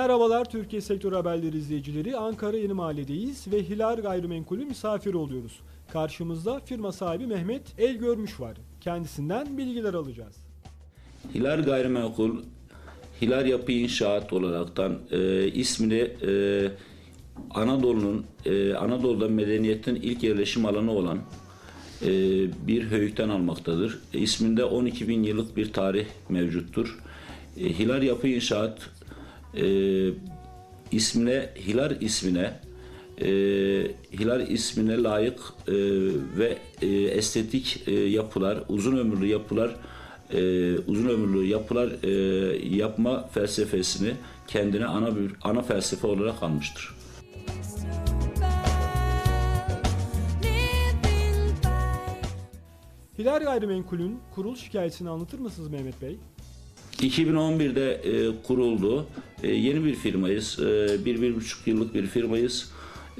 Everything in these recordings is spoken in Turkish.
Merhabalar Türkiye Sektör Haberleri izleyicileri. Ankara Yeni Mahalle'deyiz ve Hilal Gayrimenkul'ü misafir oluyoruz. Karşımızda firma sahibi Mehmet El Görmüş var. Kendisinden bilgiler alacağız. Hilal Gayrimenkul, Hilal Yapı İnşaat olaraktan e, ismini e, Anadolu'nun, e, Anadolu'da medeniyetin ilk yerleşim alanı olan e, bir höyükten almaktadır. E, isminde 12 bin yıllık bir tarih mevcuttur. E, Hilal Yapı İnşaat e, ismine, Hilal ismine e, Hilal ismine layık e, ve e, estetik e, yapılar, uzun ömürlü yapılar e, uzun ömürlü yapılar e, yapma felsefesini kendine ana bir ana felsefe olarak almıştır. Hilal Gayrimenkul'ün kuruluş hikayesini anlatır mısınız Mehmet Bey? 2011'de e, kuruldu. E, yeni bir firmayız. E, bir, bir buçuk yıllık bir firmayız.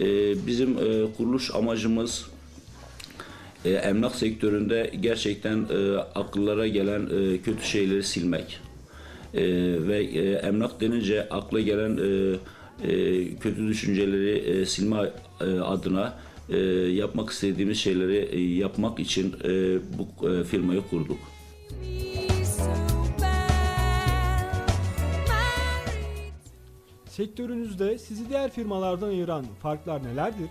E, bizim kuruluş amacımız emlak sektöründe gerçekten e, akıllara gelen kötü şeyleri silmek. Ve emlak denince akla gelen kötü düşünceleri silme adına yapmak istediğimiz şeyleri yapmak için bu firmayı kurduk. Sektörünüzde sizi diğer firmalardan ayıran farklar nelerdir?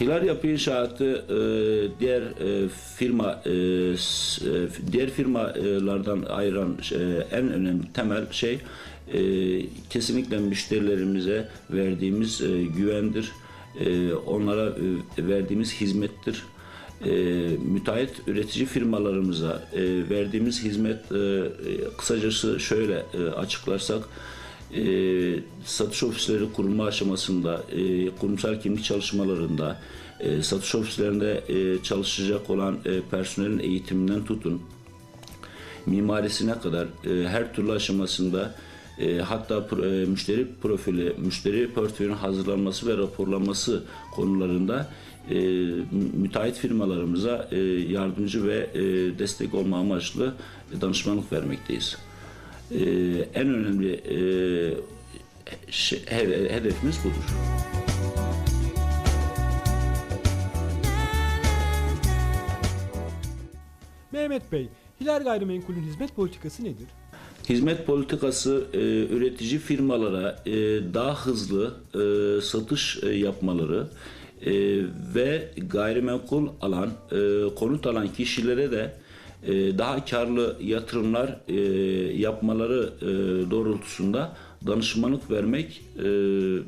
Hilal Yapı İnşaatı e, diğer e, firma e, diğer firmalardan ayıran en önemli temel şey kesinlikle müşterilerimize verdiğimiz güvendir. Onlara verdiğimiz hizmettir. E, müteahhit üretici firmalarımıza e, verdiğimiz hizmet e, kısacası şöyle e, açıklarsak e, satış ofisleri kurulma aşamasında, e, kurumsal kimlik çalışmalarında, e, satış ofislerinde e, çalışacak olan e, personelin eğitiminden tutun, mimarisine kadar e, her türlü aşamasında e, hatta pro- e, müşteri profili, müşteri portföyünün hazırlanması ve raporlanması konularında e, mü- müteahhit firmalarımıza e, yardımcı ve e, destek olma amaçlı danışmanlık vermekteyiz. E, en önemli e, şey- he- hedefimiz budur. Mehmet Bey, Hilal Gayrimenkul'ün hizmet politikası nedir? Hizmet politikası e, üretici firmalara e, daha hızlı e, satış e, yapmaları e, ve gayrimenkul alan, e, konut alan kişilere de daha karlı yatırımlar e, yapmaları e, doğrultusunda danışmanlık vermek e,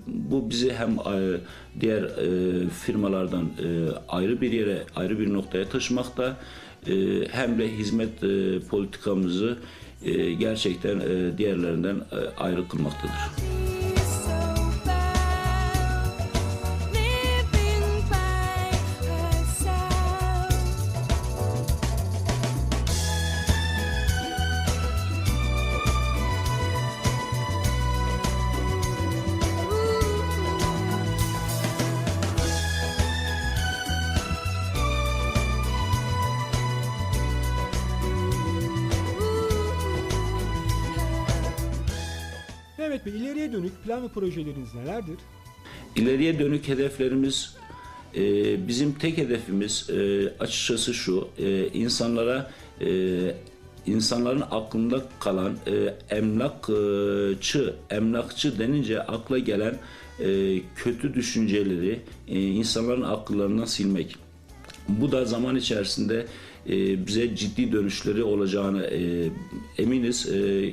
bu bizi hem e, diğer e, firmalardan e, ayrı bir yere ayrı bir noktaya taşımakta e, hem de hizmet e, politikamızı e, gerçekten e, diğerlerinden e, ayrı kılmaktadır. İleriye dönük plan ve projeleriniz nelerdir? İleriye dönük hedeflerimiz e, bizim tek hedefimiz e, açıkçası şu e, insanlara e, insanların aklında kalan emlakçı emlakçı denince akla gelen kötü düşünceleri insanların akıllarından silmek. Bu da zaman içerisinde bize ciddi dönüşleri olacağını eminiz.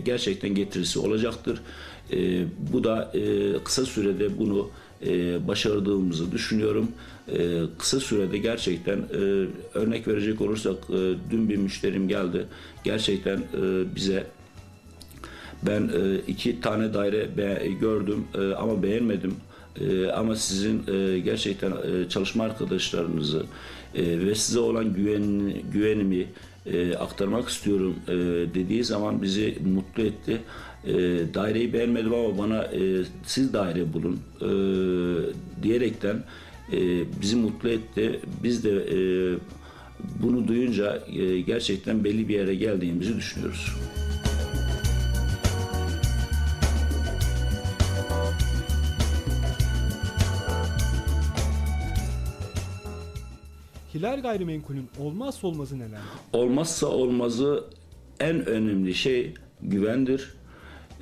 Gerçekten getirisi olacaktır. E, bu da e, kısa sürede bunu e, başardığımızı düşünüyorum. E, kısa sürede gerçekten e, örnek verecek olursak dün bir müşterim geldi. Gerçekten bize ben iki tane daire gördüm ama beğenmedim. Ama sizin gerçekten çalışma arkadaşlarınızı ve size olan güven, güvenimi aktarmak istiyorum dediği zaman bizi mutlu etti e, daireyi beğenmedim ama bana e, siz daire bulun e, diyerekten e, bizi mutlu etti. Biz de e, bunu duyunca e, gerçekten belli bir yere geldiğimizi düşünüyoruz. Hilal Gayrimenkul'ün olmazsa olmazı neler? Olmazsa olmazı en önemli şey güvendir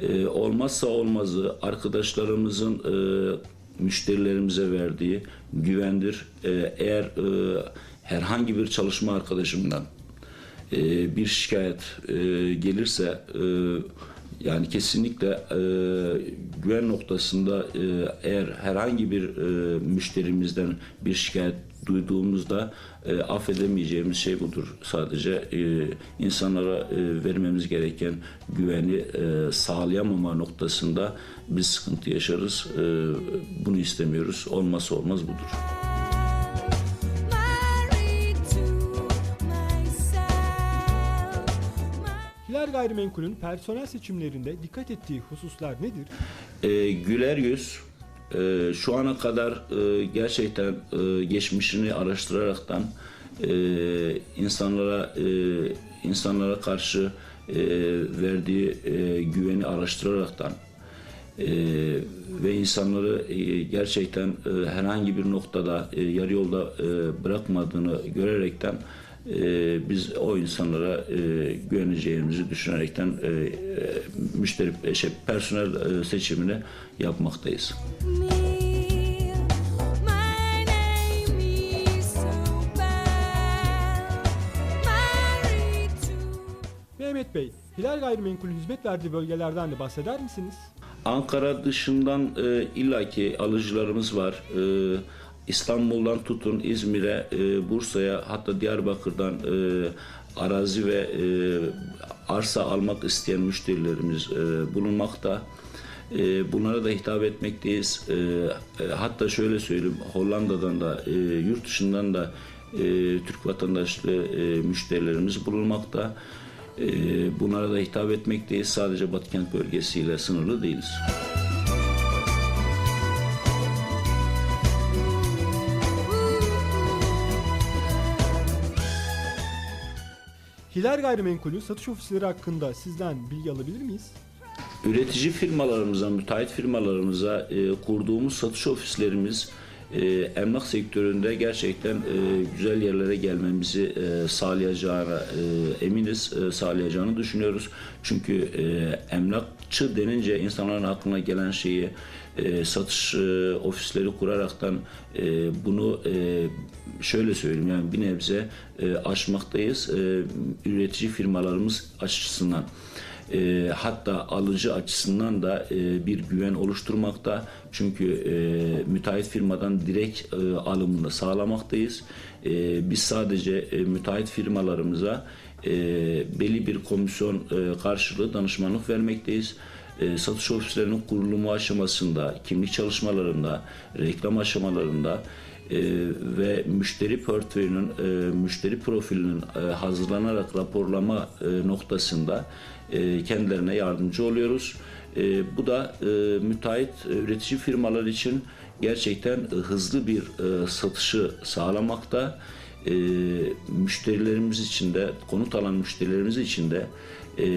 ee, olmazsa olmazı arkadaşlarımızın e, müşterilerimize verdiği güvendir. Ee, eğer e, herhangi bir çalışma arkadaşımdan e, bir şikayet e, gelirse e, yani kesinlikle e, güven noktasında e, eğer herhangi bir e, müşterimizden bir şikayet duyduğumuzda e, affedemeyeceğimiz şey budur. Sadece e, insanlara e, vermemiz gereken güveni e, sağlayamama noktasında biz sıkıntı yaşarız. E, bunu istemiyoruz. Olmazsa olmaz budur. Hilal Gayrimenkul'ün personel seçimlerinde dikkat ettiği hususlar nedir? E, güler yüz e, şu ana kadar e, gerçekten e, geçmişini araştıraraktan e, insanlara e, insanlara karşı e, verdiği e, güveni araştıraraktan e, ve insanları e, gerçekten e, herhangi bir noktada e, yarı yolda e, bırakmadığını görerekten e, biz o insanlara e, güveneceğimizi düşünerekten e, e, müşteri e, şey, personel e, seçimini yapmaktayız. Mehmet Bey, Hilal Gayrimenkul'ün hizmet verdiği bölgelerden de bahseder misiniz? Ankara dışından e, illaki alıcılarımız var. E, İstanbul'dan tutun İzmir'e, e, Bursa'ya hatta Diyarbakır'dan e, arazi ve e, arsa almak isteyen müşterilerimiz e, bulunmakta. E, bunlara da hitap etmekteyiz. E, e, hatta şöyle söyleyeyim, Hollanda'dan da, e, yurt dışından da e, Türk vatandaşlı e, müşterilerimiz bulunmakta. E, bunlara da hitap etmekteyiz. Sadece Batıkent bölgesiyle sınırlı değiliz. Hilal Gayrimenkul'ün satış ofisleri hakkında sizden bilgi alabilir miyiz? Üretici firmalarımıza, müteahhit firmalarımıza e, kurduğumuz satış ofislerimiz e, emlak sektöründe gerçekten e, güzel yerlere gelmemizi e, sağlayacağına e, eminiz, e, sağlayacağını düşünüyoruz. Çünkü e, emlakçı denince insanların aklına gelen şeyi e, satış e, ofisleri kuraraktan e, bunu e, şöyle söyleyeyim yani bir nebze e, aşmaktayız e, üretici firmalarımız açısından. E, hatta alıcı açısından da e, bir güven oluşturmakta. Çünkü e, müteahhit firmadan direkt e, alımını sağlamaktayız. E, biz sadece e, müteahhit firmalarımıza e, belli bir komisyon e, karşılığı danışmanlık vermekteyiz. E, satış ofislerinin kurulumu aşamasında, kimlik çalışmalarında, reklam aşamalarında e, ve müşteri portföyünün, e, müşteri profilinin e, hazırlanarak raporlama e, noktasında e, kendilerine yardımcı oluyoruz. E, bu da e, müteahhit e, üretici firmalar için gerçekten e, hızlı bir e, satışı sağlamakta. E, müşterilerimiz için de, konut alan müşterilerimiz için de e,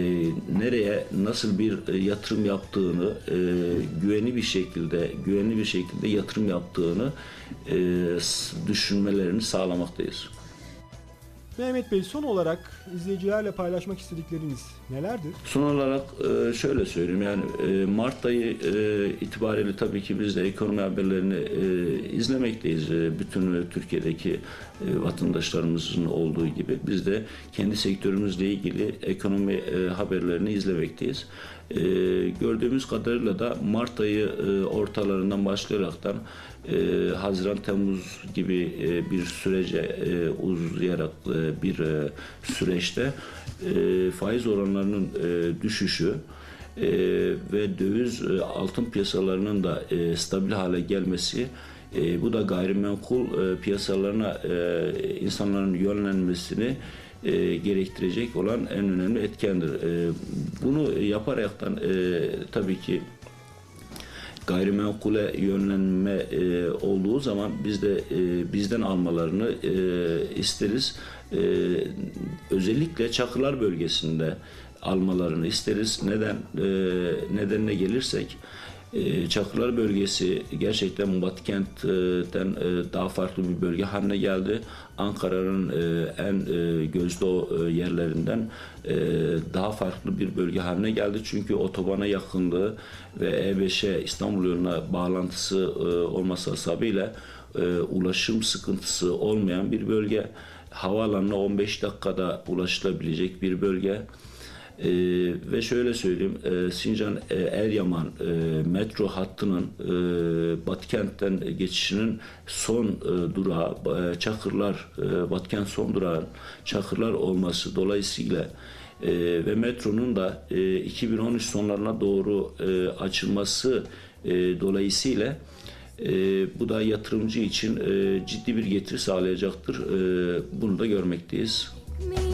nereye nasıl bir e, yatırım yaptığını e, güvenli bir şekilde güvenli bir şekilde yatırım yaptığını e, düşünmelerini sağlamaktayız. Mehmet Bey son olarak izleyicilerle paylaşmak istedikleriniz nelerdir? Son olarak e, şöyle söyleyeyim yani e, Mart ayı e, itibariyle tabii ki biz de ekonomi haberlerini izlemekteyiz. Bütün Türkiye'deki vatandaşlarımızın olduğu gibi biz de kendi sektörümüzle ilgili ekonomi haberlerini izlemekteyiz. E, Gördüğümüz kadarıyla da Mart ayı e, ortalarından başlayaraktan e, Haziran Temmuz gibi e, bir sürece e, uzayarak e, bir e, süreçte e, faiz oranlarının e, düşüşü e, ve döviz e, altın piyasalarının da e, stabil hale gelmesi e, bu da gayrimenkul e, piyasalarına e, insanların yönlenmesini e, gerektirecek olan en önemli etkendir. E, bunu yaparaktan e, tabii ki gayrimenkule yönlenme e, olduğu zaman biz de e, bizden almalarını e, isteriz. E, özellikle Çakılar bölgesinde almalarını isteriz. Neden e, nedenine gelirsek Çakırlar bölgesi gerçekten kentten e, daha farklı bir bölge haline geldi. Ankara'nın e, en e, gözde yerlerinden daha farklı bir bölge haline geldi. Çünkü otobana yakınlığı ve E5'e İstanbul yoluna bağlantısı olması hasabıyla ulaşım sıkıntısı olmayan bir bölge. Havaalanına 15 dakikada ulaşılabilecek bir bölge. Ee, ve şöyle söyleyeyim, e, Sincan e, Eryaman e, metro hattının e, Batıkent'ten geçişinin son e, durağı e, Çakırlar, e, Batıkent son durağı Çakırlar olması dolayısıyla e, ve metronun da e, 2013 sonlarına doğru e, açılması e, dolayısıyla e, bu da yatırımcı için e, ciddi bir getiri sağlayacaktır. E, bunu da görmekteyiz. me.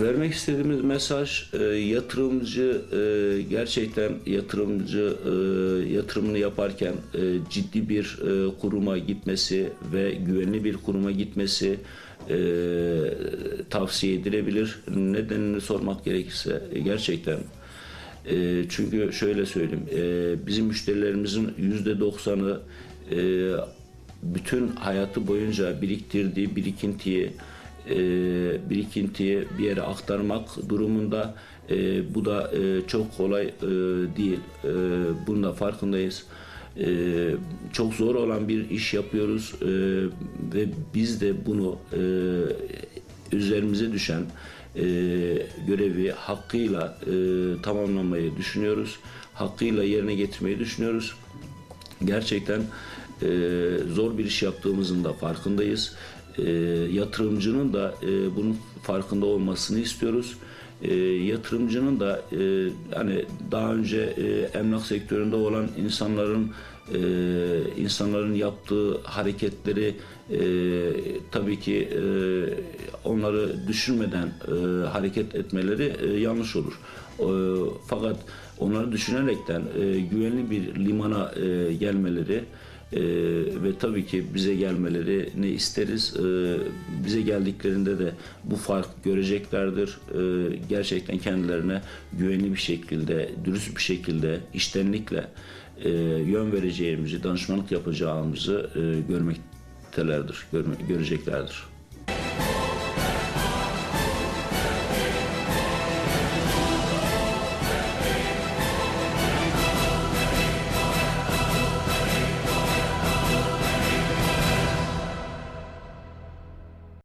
Vermek istediğimiz mesaj e, yatırımcı e, gerçekten yatırımcı e, yatırımını yaparken e, ciddi bir e, kuruma gitmesi ve güvenli bir kuruma gitmesi e, tavsiye edilebilir. Nedenini sormak gerekirse e, gerçekten e, çünkü şöyle söyleyeyim e, bizim müşterilerimizin yüzde doksanı e, bütün hayatı boyunca biriktirdiği birikintiyi e, birikintiyi bir yere aktarmak durumunda e, bu da e, çok kolay e, değil. E, bunun da farkındayız. Çok zor olan bir iş yapıyoruz ve biz de bunu üzerimize düşen görevi hakkıyla tamamlamayı düşünüyoruz. Hakkıyla yerine getirmeyi düşünüyoruz. Gerçekten zor bir iş yaptığımızın da farkındayız. E, yatırımcının da e, bunun farkında olmasını istiyoruz. E, yatırımcının da e, hani daha önce e, emlak sektöründe olan insanların e, insanların yaptığı hareketleri e, tabii ki e, onları düşünmeden e, hareket etmeleri e, yanlış olur. E, fakat onları düşünerekten e, güvenli bir limana e, gelmeleri e, ve tabii ki bize gelmelerini isteriz. E, bize geldiklerinde de bu fark göreceklerdir. E, gerçekten kendilerine güvenli bir şekilde, dürüst bir şekilde, iştenlikle e, yön vereceğimizi, danışmanlık yapacağımızı e, görmektelerdir, görme- göreceklerdir.